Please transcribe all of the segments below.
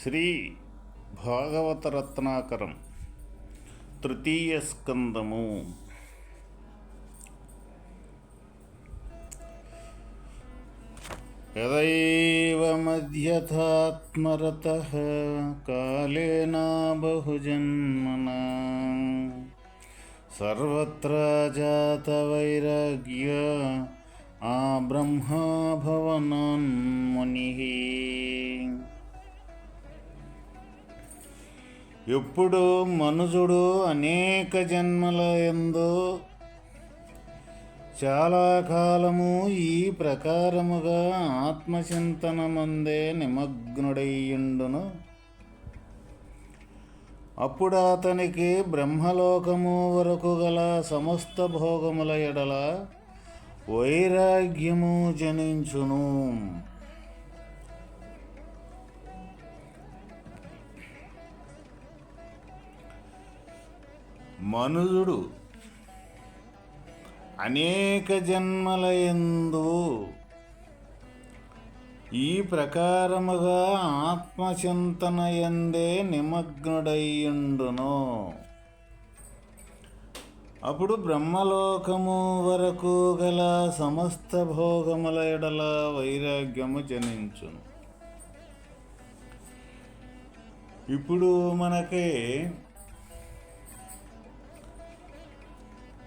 శ్రీ భాగవత రత్నాకరం తృతీయ స్కందము యదైవ మధ్యథాత్మరత కాళేన బహుజన్మన సర్వత్ర జాతవైరాగ్య ఆ బ్రహ్మా భవనాన్ముని ఎప్పుడు మనుజుడు అనేక జన్మల ఎందు. చాలా కాలము ఈ ప్రకారముగా ఆత్మచింతనమందే నిమగ్నుడయ్యుండును. అప్పుడు అతనికి బ్రహ్మలోకము వరకు గల సమస్త భోగముల ఎడల వైరాగ్యము జనించును. మనుజుడు అనేక జన్మల ఎందు ఈ ప్రకారముగా ఆత్మచింతన ఎందే నిమగ్నుడయ్యుండును. అప్పుడు బ్రహ్మలోకము వరకు గల సమస్త భోగముల ఎడల వైరాగ్యము జనించును. ఇప్పుడు మనకి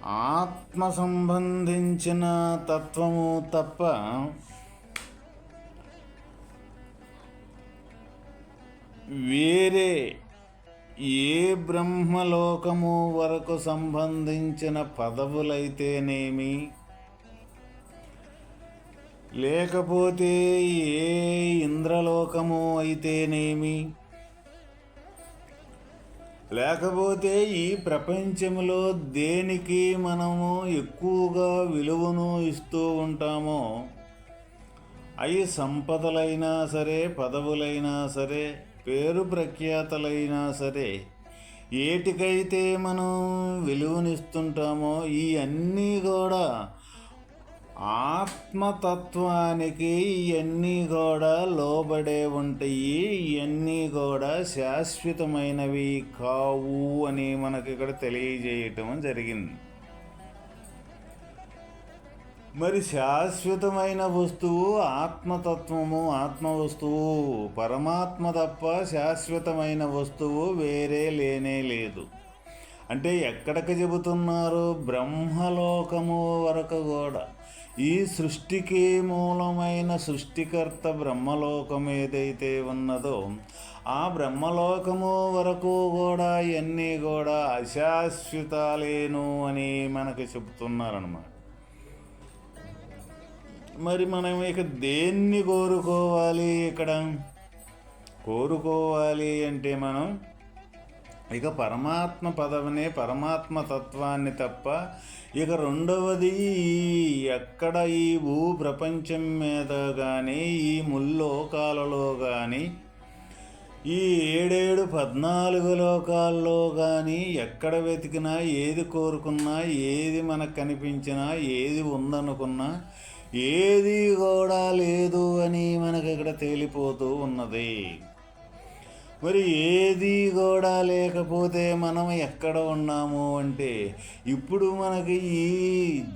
ఆత్మ సంబంధించిన తత్వము తప్ప వేరే ఏ బ్రహ్మలోకము వరకు సంబంధించిన పదవులైతేనేమి? లేకపోతే ఏ ఇంద్రలోకము అయితేనేమి? లేకపోతే ఈ ప్రపంచంలో దేనికి మనము ఎక్కువగా విలువను ఇస్తూ ఉంటామో అవి సంపదలైనా సరే పదవులైనా సరే పేరు ప్రఖ్యాతలైనా సరే ఏటికైతే మనం విలువనిస్తుంటామో ఈ అన్నీ కూడా ఆత్మతత్వానికి ఇవన్నీ కూడా లోబడే ఉంటాయి ఇవన్నీ కూడా శాశ్వతమైనవి కావు అని మనకి ఇక్కడ తెలియజేయటం జరిగింది. మరి శాశ్వతమైన వస్తువు ఆత్మతత్వము ఆత్మ వస్తువు పరమాత్మ తప్ప శాశ్వతమైన వస్తువు వేరే లేనే లేదు. అంటే ఎక్కడికి చెబుతున్నారు బ్రహ్మలోకము వరకు కూడా. ఈ సృష్టికి మూలమైన సృష్టికర్త బ్రహ్మలోకం ఏదైతే ఉన్నదో ఆ బ్రహ్మలోకము వరకు కూడా ఇవన్నీ కూడా అశాశ్వతాలేను అని మనకు చెప్తున్నారనమాట మరి మనం ఇక దేన్ని కోరుకోవాలి ఇక్కడ? కోరుకోవాలి అంటే మనం ఇక పరమాత్మ పదవినే పరమాత్మ తత్వాన్ని తప్ప ఇక రెండవది ఎక్కడ ఈ భూ ప్రపంచం మీద కానీ ఈ ముల్లోకాలలో కానీ ఈ ఏడేడు పద్నాలుగు లోకాల్లో కానీ ఎక్కడ వెతికినా ఏది కోరుకున్నా ఏది మనకు కనిపించినా ఏది ఉందనుకున్నా ఏది కూడా లేదు అని మనకి ఇక్కడ తేలిపోతూ ఉన్నది. మరి ఏది కూడా లేకపోతే మనం ఎక్కడ ఉన్నాము అంటే ఇప్పుడు మనకి ఈ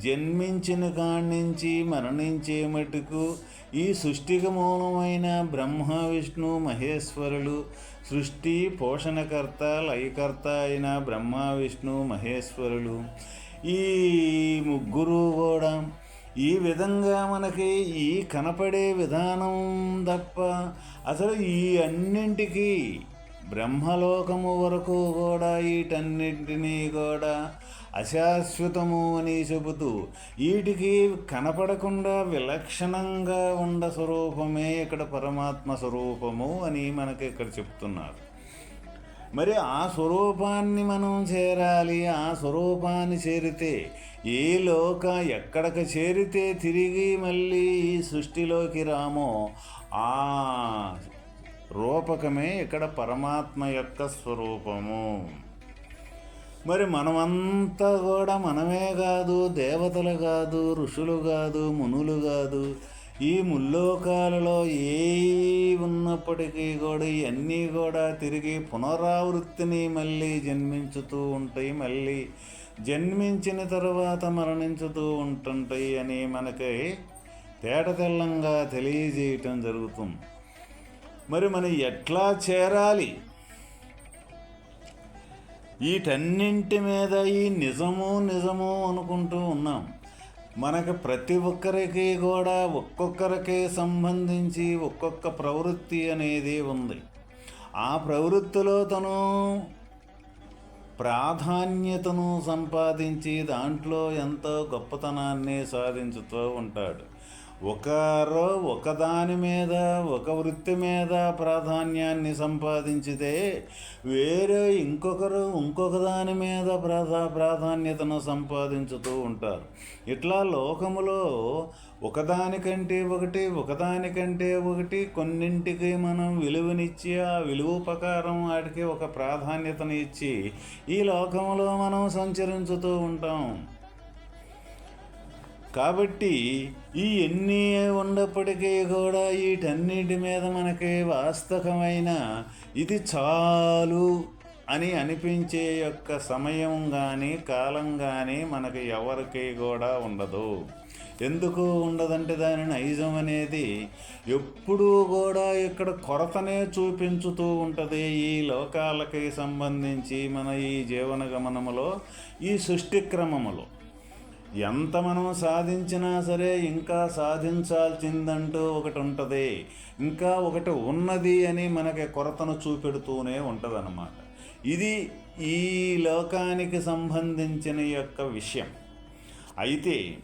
జన్మించిన కాడి నుంచి మరణించే మటుకు ఈ సృష్టికి మూలమైన బ్రహ్మ విష్ణు మహేశ్వరులు సృష్టి పోషణకర్త లయకర్త అయిన బ్రహ్మ విష్ణు మహేశ్వరులు ఈ ముగ్గురు కూడా ఈ విధంగా మనకి ఈ కనపడే విధానం తప్ప అసలు ఈ అన్నింటికీ బ్రహ్మలోకము వరకు కూడా వీటన్నింటినీ కూడా అశాశ్వతము అని చెబుతూ వీటికి కనపడకుండా విలక్షణంగా ఉండ స్వరూపమే ఇక్కడ పరమాత్మ స్వరూపము అని మనకి ఇక్కడ చెప్తున్నారు. మరి ఆ స్వరూపాన్ని మనం చేరాలి ఆ స్వరూపాన్ని చేరితే ఏ లోక ఎక్కడికి చేరితే తిరిగి మళ్ళీ ఈ సృష్టిలోకి రామో ఆ రూపకమే ఇక్కడ పరమాత్మ యొక్క స్వరూపము. మరి మనమంతా కూడా మనమే కాదు దేవతలు కాదు ఋషులు కాదు మునులు కాదు ఈ ముల్లోకాలలో ఏ ఉన్నప్పటికీ కూడా ఇవన్నీ కూడా తిరిగి పునరావృత్తిని మళ్ళీ జన్మించుతూ ఉంటాయి మళ్ళీ జన్మించిన తర్వాత మరణించుతూ ఉంటుంటాయి అని మనకి తేటతెల్లంగా తెలియజేయటం జరుగుతుంది. మరి మనం ఎట్లా చేరాలి? వీటన్నింటి మీద ఈ నిజము నిజము అనుకుంటూ ఉన్నాం. మనకు ప్రతి ఒక్కరికి కూడా ఒక్కొక్కరికి సంబంధించి ఒక్కొక్క ప్రవృత్తి అనేది ఉంది. ఆ ప్రవృత్తిలో తను ప్రాధాన్యతను సంపాదించి దాంట్లో ఎంతో గొప్పతనాన్ని సాధించుతూ ఉంటాడు. ఒకరు ఒకదాని మీద ఒక వృత్తి మీద ప్రాధాన్యాన్ని సంపాదించితే వేరే ఇంకొకరు ఇంకొక దాని మీద ప్రాధా ప్రాధాన్యతను సంపాదించుతూ ఉంటారు. ఇట్లా లోకములో ఒకదానికంటే ఒకటి ఒకదానికంటే ఒకటి కొన్నింటికి మనం విలువనిచ్చి ఆ విలువ ప్రకారం వాటికి ఒక ప్రాధాన్యతను ఇచ్చి ఈ లోకంలో మనం సంచరించుతూ ఉంటాం. కాబట్టి ఈ ఎన్ని ఉన్నప్పటికీ కూడా వీటన్నిటి మీద మనకి వాస్తవమైన ఇది చాలు అని అనిపించే యొక్క సమయం కానీ కాలం కానీ మనకి ఎవరికి కూడా ఉండదు. ఎందుకు ఉండదంటే దాని నైజం అనేది ఎప్పుడూ కూడా ఇక్కడ కొరతనే చూపించుతూ ఉంటుంది. ఈ లోకాలకి సంబంధించి మన ఈ జీవన గమనములో ఈ సృష్టి క్రమములో. ఎంత మనం సాధించినా సరే ఇంకా సాధించాల్సిందంటూ ఒకటి ఉంటుంది ఇంకా ఒకటి ఉన్నది అని మనకి కొరతను చూపెడుతూనే ఉంటుంది అన్నమాట ఇది ఈ లోకానికి సంబంధించిన యొక్క విషయం. అయితే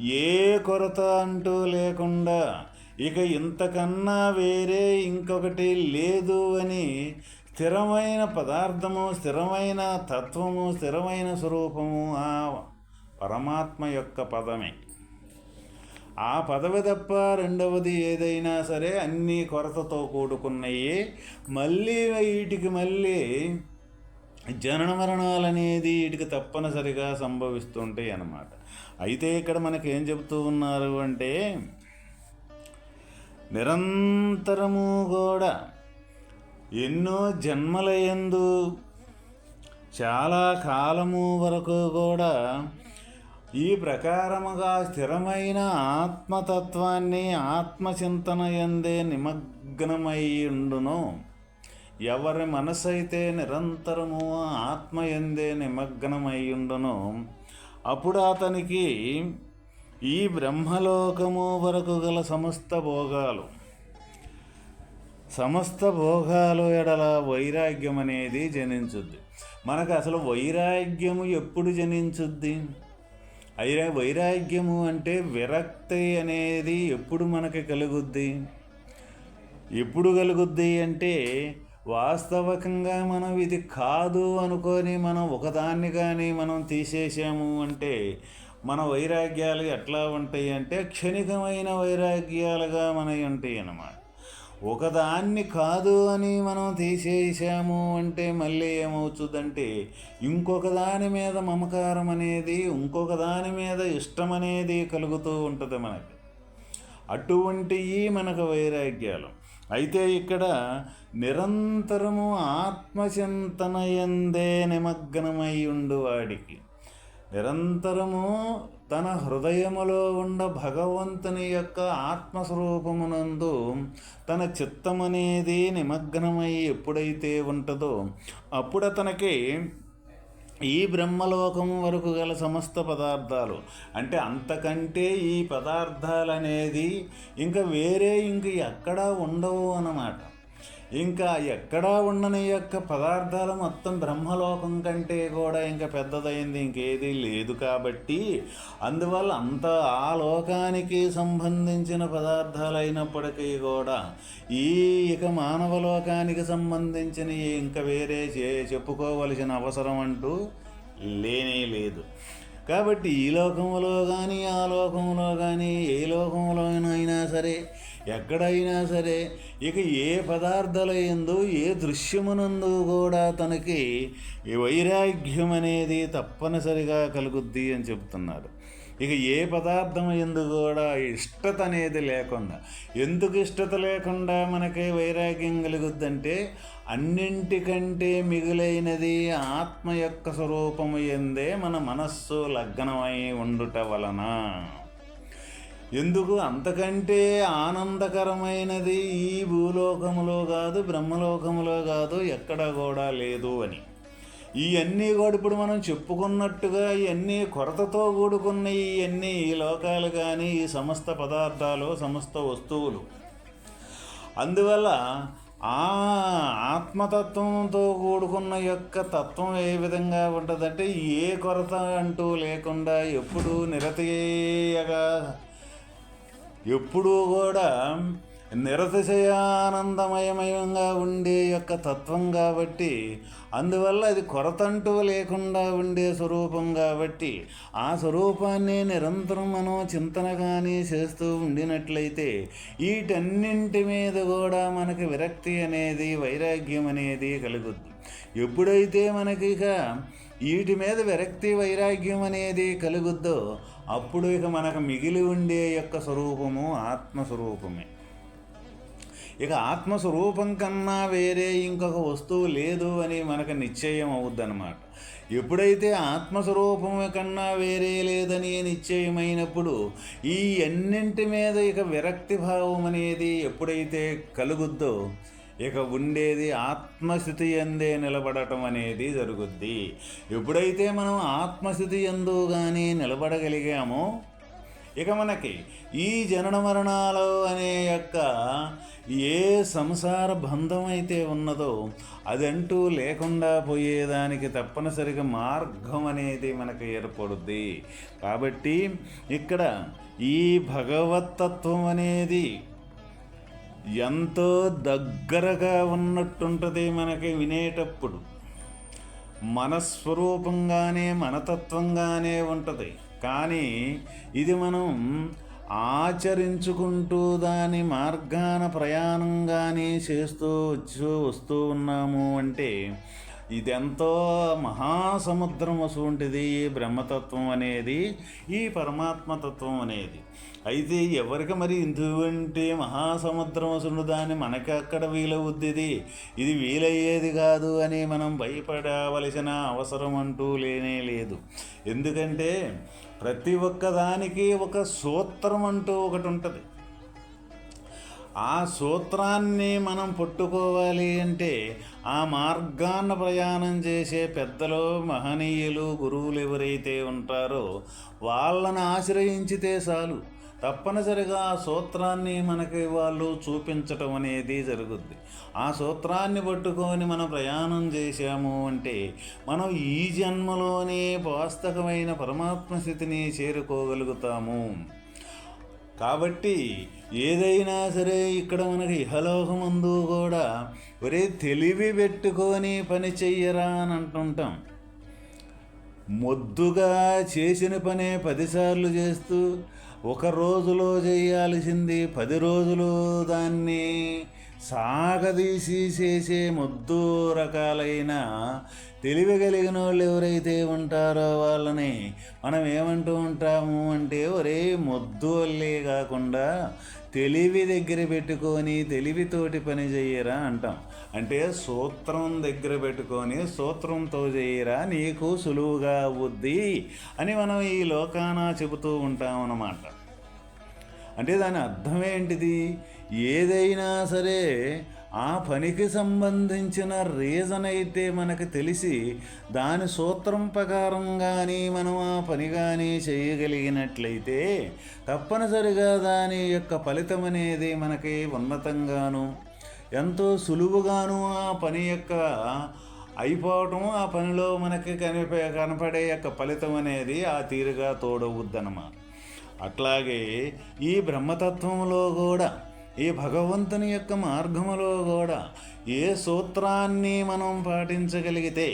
ఏ కొరత అంటూ లేకుండా ఇక ఇంతకన్నా వేరే ఇంకొకటి లేదు అని స్థిరమైన పదార్థము స్థిరమైన తత్వము స్థిరమైన స్వరూపము పరమాత్మ యొక్క పదమే. ఆ పదవి తప్ప రెండవది ఏదైనా సరే అన్నీ కొరతతో కూడుకున్నాయి. మళ్ళీ వీటికి మళ్ళీ జనన మరణాలు అనేది వీటికి తప్పనిసరిగా సంభవిస్తుంటాయి అన్నమాట. అయితే ఇక్కడ మనకి ఏం చెబుతూ ఉన్నారు అంటే నిరంతరము కూడా ఎన్నో జన్మలయందు చాలా కాలము వరకు కూడా ఈ ప్రకారముగా స్థిరమైన ఆత్మతత్వాన్ని ఆత్మచింతన ఎందే నిమగ్నమయ్యుండును. ఎవరి మనసైతే అయితే నిరంతరము ఆత్మ ఎందే నిమగ్నమయ్యుండును అప్పుడు అతనికి ఈ బ్రహ్మలోకము వరకు గల సమస్త భోగాలు సమస్త భోగాలు ఎడల వైరాగ్యం అనేది జనించుద్ది. మనకు అసలు వైరాగ్యము ఎప్పుడు జనించుద్ది? అయినా వైరాగ్యము అంటే విరక్తి అనేది ఎప్పుడు మనకి కలుగుద్ది? ఎప్పుడు కలుగుద్ది అంటే వాస్తవకంగా మనం ఇది కాదు అనుకొని మనం ఒకదాన్ని కానీ మనం తీసేసాము అంటే మన వైరాగ్యాలు ఎట్లా ఉంటాయి అంటే క్షణికమైన వైరాగ్యాలుగా మనవి ఉంటాయి అన్నమాట. ఒకదాన్ని కాదు అని మనం తీసేసాము అంటే మళ్ళీ ఏమవుతుందంటే ఇంకొక దాని మీద మమకారం అనేది ఇంకొక దాని మీద ఇష్టం అనేది కలుగుతూ ఉంటుంది మనకి. అటువంటివి మనకు వైరాగ్యాలు. అయితే ఇక్కడ నిరంతరము ఆత్మచింతన ఎందే నిమగ్నమై ఉండు వాడికి. నిరంతరము తన హృదయములో ఉన్న భగవంతుని యొక్క ఆత్మస్వరూపమునందు తన చిత్తమనేది నిమగ్నమై ఎప్పుడైతే ఉంటుందో అప్పుడు అతనికి ఈ బ్రహ్మలోకం వరకు గల సమస్త పదార్థాలు అంటే అంతకంటే ఈ పదార్థాలు అనేది ఇంకా వేరే ఇంక ఎక్కడా ఉండవు అన్నమాట. ఇంకా ఎక్కడా ఉండని యొక్క పదార్థాలు మొత్తం బ్రహ్మలోకం కంటే కూడా ఇంకా పెద్దదైంది ఇంకేదీ లేదు కాబట్టి అందువల్ల అంత ఆ లోకానికి సంబంధించిన పదార్థాలు అయినప్పటికీ కూడా ఈ ఇక మానవ లోకానికి సంబంధించిన ఇంకా వేరే చే చెప్పుకోవలసిన అవసరం అంటూ లేనే లేదు. కాబట్టి ఈ లోకంలో కానీ ఆ లోకంలో కానీ ఏ లోకంలోనైనా సరే ఎక్కడైనా సరే ఇక ఏ పదార్థాల ఎందు ఏ దృశ్యమునందు కూడా తనకి వైరాగ్యం అనేది తప్పనిసరిగా కలుగుద్ది అని చెప్తున్నారు ఇక ఏ పదార్థం ఎందు కూడా ఇష్టత అనేది లేకుండా ఎందుకు ఇష్టత లేకుండా మనకి వైరాగ్యం కలుగుద్దంటే అన్నింటికంటే మిగులైనది ఆత్మ యొక్క స్వరూపము ఎందే మన మనస్సు లగ్నమై ఉండుట వలన. ఎందుకు? అంతకంటే ఆనందకరమైనది ఈ భూలోకములో కాదు బ్రహ్మలోకములో కాదు ఎక్కడ కూడా లేదు అని. ఇవన్నీ కూడా ఇప్పుడు మనం చెప్పుకున్నట్టుగా ఇవన్నీ కొరతతో కూడుకున్న ఇవన్నీ ఈ లోకాలు కానీ ఈ సమస్త పదార్థాలు సమస్త వస్తువులు. అందువల్ల ఆ ఆత్మతత్వంతో కూడుకున్న యొక్క తత్వం ఏ విధంగా ఉంటుందంటే ఏ కొరత అంటూ లేకుండా ఎప్పుడూ నిరతీయగా ఎప్పుడూ కూడా నిరతిశయానందమయమయంగా ఉండే యొక్క తత్వం కాబట్టి అందువల్ల అది కొరతంటూ లేకుండా ఉండే స్వరూపం కాబట్టి ఆ స్వరూపాన్ని నిరంతరం మనం చింతన కానీ చేస్తూ ఉండినట్లయితే వీటన్నింటి మీద కూడా మనకి విరక్తి అనేది వైరాగ్యం అనేది కలుగుద్ది. ఎప్పుడైతే మనకి ఇక వీటి మీద విరక్తి వైరాగ్యం అనేది కలుగుద్దో అప్పుడు ఇక మనకు మిగిలి ఉండే యొక్క స్వరూపము ఆత్మస్వరూపమే. ఇక ఆత్మస్వరూపం కన్నా వేరే ఇంకొక వస్తువు లేదు అని మనకు నిశ్చయం అవుద్దనమాట ఎప్పుడైతే ఆత్మస్వరూపం కన్నా వేరే లేదని నిశ్చయమైనప్పుడు ఈ అన్నింటి మీద ఇక విరక్తి భావం అనేది ఎప్పుడైతే కలుగుద్దో ఇక ఉండేది ఆత్మస్థితి ఎందే నిలబడటం అనేది జరుగుద్ది. ఎప్పుడైతే మనం ఆత్మస్థితి ఎందు కానీ నిలబడగలిగామో ఇక మనకి ఈ జనన మరణాలు అనే యొక్క ఏ సంసార బంధం అయితే ఉన్నదో అదంటూ లేకుండా పోయేదానికి తప్పనిసరిగా మార్గం అనేది మనకు ఏర్పడుద్ది. కాబట్టి ఇక్కడ ఈ భగవతత్వం అనేది ఎంతో దగ్గరగా ఉన్నట్టుంటుంది మనకి వినేటప్పుడు. మనస్వరూపంగానే మనతత్వంగానే ఉంటుంది. కానీ ఇది మనం ఆచరించుకుంటూ దాని మార్గాన ప్రయాణంగానే చేస్తూ వచ్చి వస్తూ ఉన్నాము అంటే ఇదెంతో మహాసముద్రం అసువంటిది ఈ బ్రహ్మతత్వం అనేది ఈ పరమాత్మతత్వం అనేది. అయితే ఎవరికి మరి ఇటువంటి మహాసముద్రం అసలు దాన్ని మనకి అక్కడ వీలవుద్ది ఇది వీలయ్యేది కాదు అని మనం భయపడవలసిన అవసరం అంటూ లేనే లేదు. ఎందుకంటే ప్రతి ఒక్కదానికి ఒక సూత్రం అంటూ ఒకటి ఉంటుంది. ఆ సూత్రాన్ని మనం పట్టుకోవాలి అంటే ఆ మార్గాన్న ప్రయాణం చేసే పెద్దలు మహనీయులు గురువులు ఎవరైతే ఉంటారో వాళ్ళని ఆశ్రయించితే చాలు. తప్పనిసరిగా ఆ సూత్రాన్ని మనకి వాళ్ళు చూపించటం అనేది జరుగుద్ది. ఆ సూత్రాన్ని పట్టుకొని మనం ప్రయాణం చేశాము అంటే మనం ఈ జన్మలోనే వాస్తవమైన పరమాత్మ స్థితిని చేరుకోగలుగుతాము. కాబట్టి ఏదైనా సరే ఇక్కడ మనకి ఇహలోకముందు కూడా ఒరే తెలివి పెట్టుకొని పని చెయ్యరా అని అంటుంటాం. మొద్దుగా చేసిన పనే పదిసార్లు చేస్తూ ఒక రోజులో చేయాల్సింది పది రోజులు దాన్ని సాగదీసి చేసే మొద్దు రకాలైన తెలివి కలిగిన వాళ్ళు ఎవరైతే ఉంటారో వాళ్ళని మనం ఏమంటూ ఉంటాము అంటే ఒరే ముద్దు వల్లే కాకుండా తెలివి దగ్గర పెట్టుకొని తెలివితోటి పని చేయరా అంటాం. అంటే సూత్రం దగ్గర పెట్టుకొని సూత్రంతో చేయరా నీకు సులువుగా అవుద్ది అని మనం ఈ లోకాన చెబుతూ ఉంటాం అన్నమాట. అంటే దాని అర్థం ఏంటిది? ఏదైనా సరే ఆ పనికి సంబంధించిన రీజన్ అయితే మనకు తెలిసి దాని సూత్రం ప్రకారం కానీ మనం ఆ పని కానీ చేయగలిగినట్లయితే తప్పనిసరిగా దాని యొక్క ఫలితం అనేది మనకి ఉన్నతంగాను ఎంతో సులువుగాను ఆ పని యొక్క అయిపోవటం ఆ పనిలో మనకి కనిపే కనపడే యొక్క ఫలితం అనేది ఆ తీరుగా తోడవుద్దనమాట అట్లాగే ఈ బ్రహ్మతత్వంలో కూడా ఈ భగవంతుని యొక్క మార్గములో కూడా ఏ సూత్రాన్ని మనం పాటించగలిగితే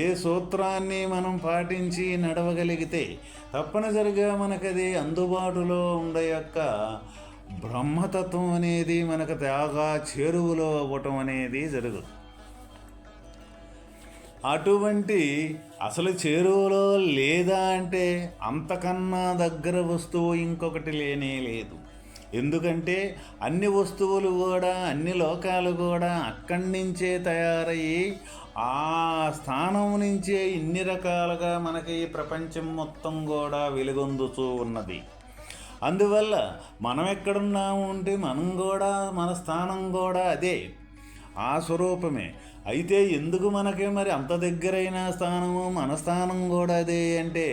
ఏ సూత్రాన్ని మనం పాటించి నడవగలిగితే తప్పనిసరిగా మనకది అందుబాటులో ఉండే యొక్క బ్రహ్మతత్వం అనేది మనకు త్యాగా చేరువలో అవ్వటం అనేది జరుగుతుంది. అటువంటి అసలు చేరువలో లేదా అంటే అంతకన్నా దగ్గర వస్తువు ఇంకొకటి లేనే లేదు. ఎందుకంటే అన్ని వస్తువులు కూడా అన్ని లోకాలు కూడా అక్కడి నుంచే తయారయ్యి ఆ స్థానం నుంచే ఇన్ని రకాలుగా మనకి ఈ ప్రపంచం మొత్తం కూడా వెలుగొందుతూ ఉన్నది. అందువల్ల మనం ఎక్కడున్నాము అంటే మనం కూడా మన స్థానం కూడా అదే. ఆ స్వరూపమే. అయితే ఎందుకు మనకి మరి అంత దగ్గరైన స్థానము మన స్థానం కూడా అదే అంటే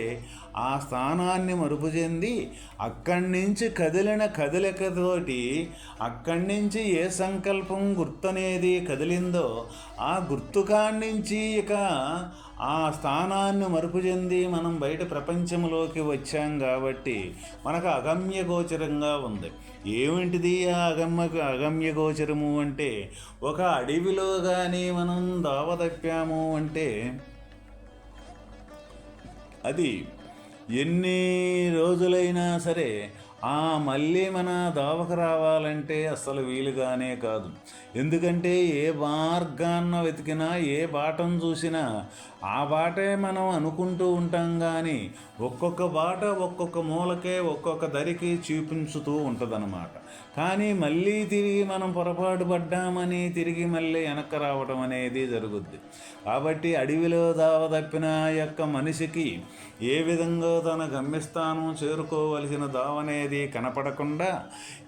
ఆ స్థానాన్ని మరుపు చెంది అక్కడి నుంచి కదిలిన కదలికతోటి అక్కడి నుంచి ఏ సంకల్పం గుర్తనేది కదిలిందో ఆ గుర్తుకాడి నుంచి ఇక ఆ స్థానాన్ని మరుపు చెంది మనం బయట ప్రపంచంలోకి వచ్చాం కాబట్టి మనకు అగమ్య గోచరంగా ఉంది. ఏమిటిది ఆ అగమ్య అగమ్య గోచరము అంటే? ఒక అడవిలో కానీ మనం దావ తప్పాము అంటే? అది ఎన్ని రోజులైనా సరే ఆ మళ్ళీ మన దావకు రావాలంటే అస్సలు వీలుగానే కాదు. ఎందుకంటే ఏ మార్గాన్న వెతికినా ఏ బాటను చూసినా ఆ బాటే మనం అనుకుంటూ ఉంటాం కానీ ఒక్కొక్క బాట ఒక్కొక్క మూలకే ఒక్కొక్క దరికి చూపించుతూ ఉంటుందన్నమాట. కానీ మళ్ళీ తిరిగి మనం పొరపాటు పడ్డామని తిరిగి మళ్ళీ వెనక్కి రావడం అనేది జరుగుద్ది. కాబట్టి అడవిలో దావ తప్పిన యొక్క మనిషికి ఏ విధంగా తన గమ్యస్థానం చేరుకోవలసిన దావ అనేది కనపడకుండా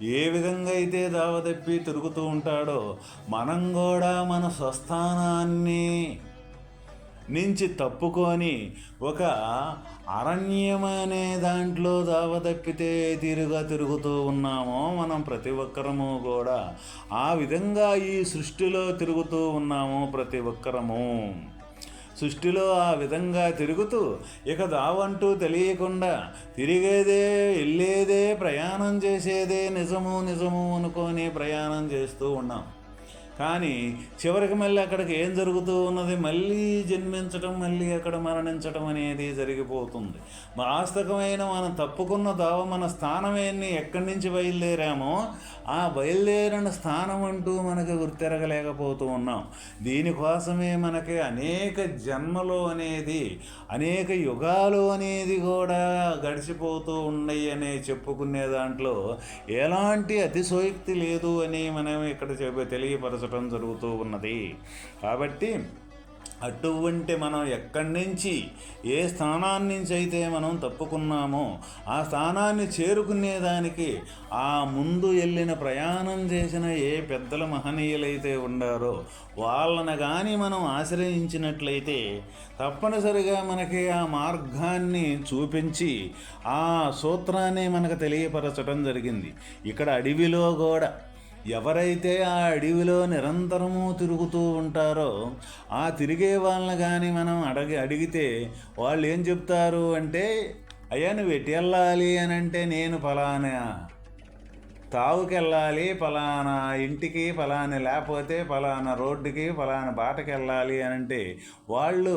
ఏ విధంగా అయితే దావ తప్పి తిరుగుతూ ఉంటాడో మనం కూడా మన స్వస్థానాన్ని నుంచి తప్పుకొని ఒక అరణ్యం అనే దాంట్లో దావ తప్పితే తీరుగా తిరుగుతూ ఉన్నామో మనం ప్రతి ఒక్కరము కూడా. ఆ విధంగా ఈ సృష్టిలో తిరుగుతూ ఉన్నాము ప్రతి ఒక్కరము. సృష్టిలో ఆ విధంగా తిరుగుతూ ఇక దావంటూ తెలియకుండా తిరిగేదే వెళ్ళేదే ప్రయాణం చేసేదే నిజము నిజము అనుకొని ప్రయాణం చేస్తూ ఉన్నాం. కానీ చివరికి మళ్ళీ అక్కడికి ఏం జరుగుతూ ఉన్నది? మళ్ళీ జన్మించటం మళ్ళీ అక్కడ మరణించటం అనేది జరిగిపోతుంది. వాస్తవమైన మనం తప్పుకున్న దావ మన స్థానమేన్ని ఎక్కడి నుంచి బయలుదేరామో ఆ బయలుదేరిన స్థానం అంటూ మనకి గుర్తెరగలేకపోతూ ఉన్నాం. దీనికోసమే మనకి అనేక జన్మలు అనేది అనేక యుగాలు అనేది కూడా గడిచిపోతూ ఉన్నాయి అని చెప్పుకునే దాంట్లో ఎలాంటి అతిశోక్తి లేదు అని మనం ఇక్కడ తెలియపరచ తెలియపరచడం జరుగుతూ ఉన్నది. కాబట్టి అటువంటి మనం ఎక్కడి నుంచి ఏ స్థానాన్ని నుంచి అయితే మనం తప్పుకున్నామో ఆ స్థానాన్ని చేరుకునేదానికి ఆ ముందు వెళ్ళిన ప్రయాణం చేసిన ఏ పెద్దల మహనీయులైతే ఉండారో వాళ్ళని కానీ మనం ఆశ్రయించినట్లయితే తప్పనిసరిగా మనకి ఆ మార్గాన్ని చూపించి ఆ సూత్రాన్ని మనకు తెలియపరచడం జరిగింది. ఇక్కడ అడవిలో కూడా ఎవరైతే ఆ అడవిలో నిరంతరము తిరుగుతూ ఉంటారో ఆ తిరిగే వాళ్ళని కానీ మనం అడగి అడిగితే వాళ్ళు ఏం చెప్తారు అంటే అయ్యా నువ్వు ఎటు వెళ్ళాలి అని అంటే నేను ఫలానా తావుకెళ్ళాలి ఫలానా ఇంటికి ఫలాని లేకపోతే ఫలానా రోడ్డుకి ఫలానా బాటకి వెళ్ళాలి అని అంటే వాళ్ళు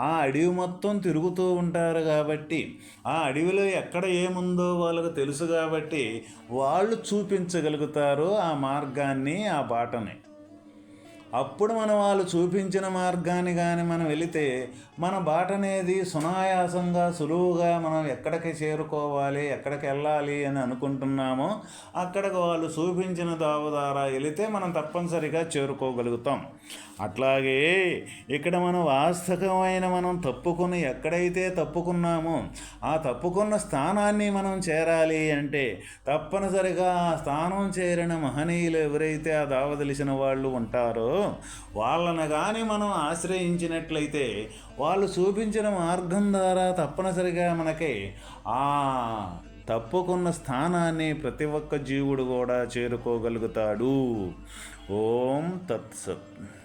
ఆ అడవి మొత్తం తిరుగుతూ ఉంటారు కాబట్టి ఆ అడవిలో ఎక్కడ ఏముందో వాళ్ళకు తెలుసు కాబట్టి వాళ్ళు చూపించగలుగుతారు ఆ మార్గాన్ని ఆ బాటని. అప్పుడు మనం వాళ్ళు చూపించిన మార్గాన్ని కానీ మనం వెళితే మన బాట అనేది సునాయాసంగా సులువుగా మనం ఎక్కడికి చేరుకోవాలి ఎక్కడికి వెళ్ళాలి అని అనుకుంటున్నామో అక్కడికి వాళ్ళు చూపించిన దావుదారా వెళితే మనం తప్పనిసరిగా చేరుకోగలుగుతాం. అట్లాగే ఇక్కడ మనం వాస్తవమైన మనం తప్పుకుని ఎక్కడైతే తప్పుకున్నామో ఆ తప్పుకున్న స్థానాన్ని మనం చేరాలి అంటే తప్పనిసరిగా ఆ స్థానం చేరిన మహనీయులు ఎవరైతే ఆ దావదలిసిన వాళ్ళు ఉంటారో ఉంటారో వాళ్ళని కానీ మనం ఆశ్రయించినట్లయితే వాళ్ళు చూపించిన మార్గం ద్వారా తప్పనిసరిగా మనకి ఆ తప్పుకున్న స్థానాన్ని ప్రతి ఒక్క జీవుడు కూడా చేరుకోగలుగుతాడు. ఓం తత్సత్.